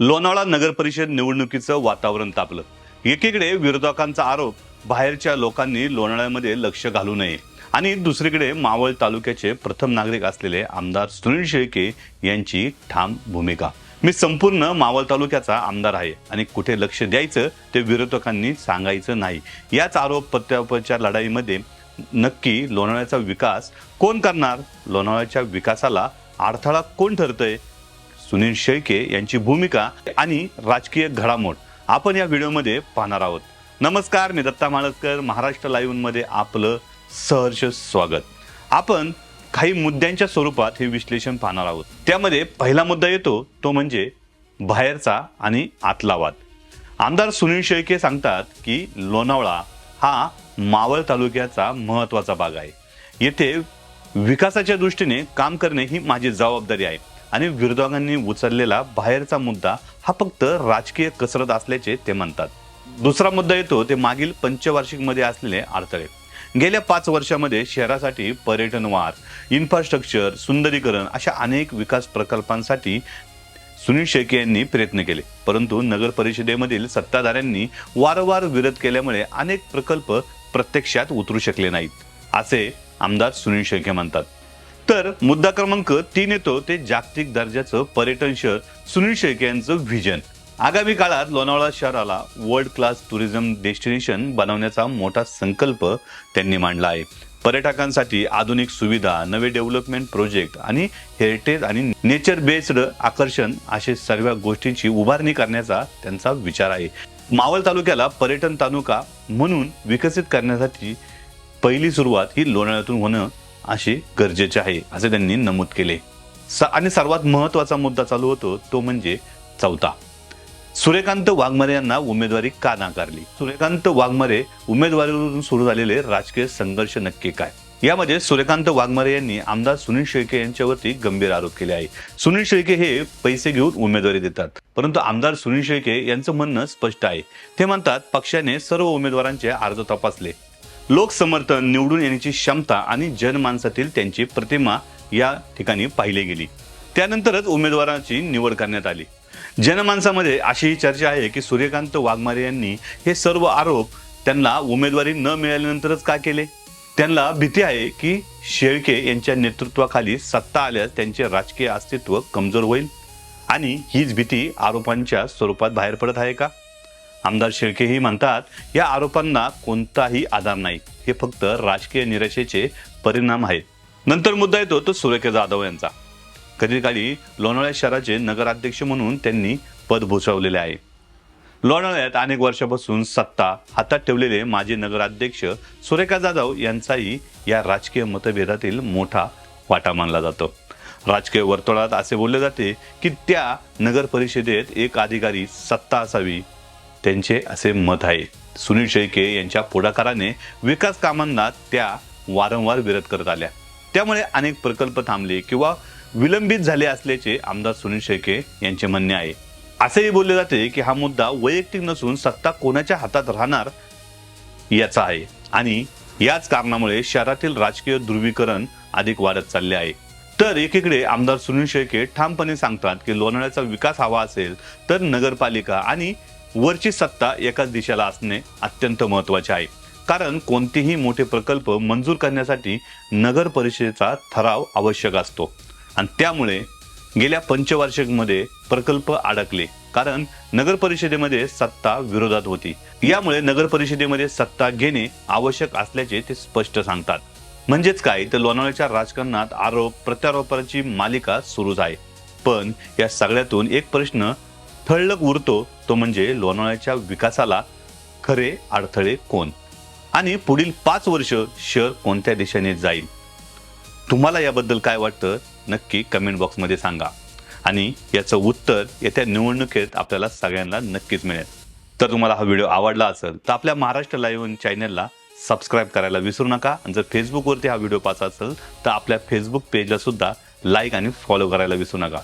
लोणावळा नगरपरिषद निवडणुकीचं वातावरण तापलं. एकीकडे विरोधकांचा आरोप बाहेरच्या लोकांनी लोणाळ्यामध्ये लक्ष घालू नये. आणि दुसरीकडे मावळ तालुक्याचे प्रथम नागरिक असलेले आमदार सुनील शेळके यांची ठाम भूमिका. मी संपूर्ण मावळ तालुक्याचा आमदार आहे आणि कुठे लक्ष द्यायचं ते विरोधकांनी सांगायचं नाही. याच आरोप प्रत्यारोपाच्या लढाईमध्ये नक्की लोणावळ्याचा विकास कोण करणार? लोणावळ्याच्या विकासाला अडथळा कोण ठरतंय? सुनील शेळके यांची भूमिका आणि राजकीय घडामोड आपण या व्हिडिओमध्ये पाहणार आहोत. नमस्कार मी दत्ता माळसकर महाराष्ट्र लाईव्हमध्ये आपलं सहर्ष स्वागत. आपण काही मुद्द्यांच्या स्वरूपात हे विश्लेषण पाहणार आहोत. त्यामध्ये पहिला मुद्दा येतो तो म्हणजे बाहेरचा आणि आतला वाद. आमदार सुनील शेळके सांगतात की लोणावळा हा मावळ तालुक्याचा महत्त्वाचा भाग आहे. येथे विकासाच्या दृष्टीने काम करणे ही माझी जबाबदारी आहे. आणि विरोधकांनी उचललेला बाहेरचा मुद्दा हा फक्त राजकीय कसरत असल्याचे ते म्हणतात. दुसरा मुद्दा येतो ते मागील पंचवार्षिकमध्ये असलेले अडथळे. गेल्या पाच वर्षामध्ये शहरासाठी पर्यटन वाढ इन्फ्रास्ट्रक्चर सुंदरीकरण अशा अनेक विकास प्रकल्पांसाठी सुनील शेळके यांनी प्रयत्न केले. परंतु नगर परिषदेमधील सत्ताधाऱ्यांनी वारंवार विरोध केल्यामुळे अनेक प्रकल्प प्रत्यक्षात उतरू शकले नाहीत असे आमदार सुनील शेळके म्हणतात. तर मुद्दा क्रमांक तीन येतो ते जागतिक दर्जाचं पर्यटन शहर सुनील शेळके यांचं व्हिजन आगामी काळात लोणावळा शहराला वर्ल्ड क्लास टुरिझम डेस्टिनेशन बनवण्याचा मोठा संकल्प त्यांनी मांडला आहे. पर्यटकांसाठी आधुनिक सुविधा नवे डेव्हलपमेंट प्रोजेक्ट आणि हेरिटेज आणि नेचर बेस्ड आकर्षण असे सर्व गोष्टींची उभारणी करण्याचा त्यांचा विचार आहे. मावळ तालुक्याला पर्यटन तालुका म्हणून विकसित करण्यासाठी पहिली सुरुवात ही लोणाळ्यातून होणं असे गरजेचे आहे असे त्यांनी नमूद केले. आणि सर्वात महत्त्वाचा मुद्दा चालू होतो तो म्हणजे चौथा. सूर्यकांत वाघमारे यांना उमेदवारी का नाकारली? सूर्यकांत वाघमारे उमेदवारीवरून सुरू झालेले राजकीय संघर्ष नक्की काय? यामध्ये सूर्यकांत वाघमारे यांनी आमदार सुनील शेळके यांच्यावरती गंभीर आरोप केले आहे. सुनील शेळके हे पैसे घेऊन उमेदवारी देतात परंतु आमदार सुनील शेळके यांचं म्हणणं स्पष्ट आहे. ते म्हणतात पक्षाने सर्व उमेदवारांचे अर्ज तपासले. लोकसमर्थन निवडून येण्याची क्षमता आणि जनमानसातील त्यांची प्रतिमा या ठिकाणी पाहिली गेली. त्यानंतरच उमेदवाराची निवड करण्यात आली. जनमानसामध्ये अशीही चर्चा आहे की सूर्यकांत वाघमारे यांनी हे सर्व आरोप त्यांना उमेदवारी न मिळाल्यानंतरच का केले? त्यांना भीती आहे की शेळके यांच्या नेतृत्वाखाली सत्ता आल्यास त्यांचे राजकीय अस्तित्व कमजोर होईल? आणि हीच भीती आरोपांच्या स्वरूपात बाहेर पडत आहे का? आमदार शेळकेही म्हणतात या आरोपांना कोणताही आधार नाही. हे फक्त राजकीय निराशेचे परिणाम आहेत. नंतर मुद्दा येतो तो सुरेखा जाधव यांचा. कधी काळी लोणावळ्या शहराचे नगराध्यक्ष म्हणून त्यांनी पद भूषवलेले आहे. लोणावळ्यात अनेक वर्षापासून सत्ता हातात ठेवलेले माजी नगराध्यक्ष सुरेखा जाधव यांचाही या राजकीय मतभेदातील मोठा वाटा मानला जातो. राजकीय वर्तुळात असे बोलले जाते की त्या नगर परिषदेत एक अधिकारी सत्ता असावी त्यांचे असे मत आहे. सुनील शेळके यांच्या पुढाकाराने विकास कामांना त्या वारंवार विरोध करत आल्या. त्यामुळे अनेक प्रकल्प थांबले किंवा विलंबित झाले असल्याचे आमदार सुनील शेळके यांचे म्हणणे आहे. असेही बोलले जाते की हा मुद्दा वैयक्तिक नसून सत्ता कोणाच्या हातात राहणार याचा आहे आणि याच कारणामुळे शहरातील राजकीय ध्रुवीकरण अधिक वाढत चालले आहे. तर एकीकडे आमदार सुनील शेळके ठामपणे सांगतात की लोणावळ्याचा विकास हवा असेल तर नगरपालिका आणि वरची सत्ता एकाच दिशेला असणे अत्यंत महत्त्वाचे आहे. कारण कोणतेही मोठे प्रकल्प मंजूर करण्यासाठी नगर परिषदेचा ठराव आवश्यक असतो. आणि त्यामुळे गेल्या पंचवार्षिकमध्ये प्रकल्प अडकले. कारण नगर परिषदेमध्ये सत्ता विरोधात होती. यामुळे नगर परिषदेमध्ये सत्ता घेणे आवश्यक असल्याचे ते स्पष्ट सांगतात. म्हणजेच काय? तर लोणावळ्याच्या राजकारणात आरोप प्रत्यारोपांची मालिका सुरूच आहे. पण या सगळ्यातून एक प्रश्न ठळक उरतो तो म्हणजे लोणावळ्याच्या विकासाला खरे अडथळे कोण? आणि पुढील पाच वर्ष शहर कोणत्या दिशेने जाईल? तुम्हाला याबद्दल काय वाटतं? नक्की कमेंट बॉक्समध्ये सांगा. आणि याचं उत्तर येत्या निवडणुकीत आपल्याला सगळ्यांना नक्कीच मिळेल. तर तुम्हाला हा व्हिडिओ आवडला असेल तर आपल्या महाराष्ट्र लाईव्ह चॅनलला सबस्क्राईब करायला विसरू नका. आणि जर फेसबुकवरती हा व्हिडिओ पाहत असेल तर आपल्या फेसबुक पेजला सुद्धा लाईक आणि फॉलो करायला विसरू नका.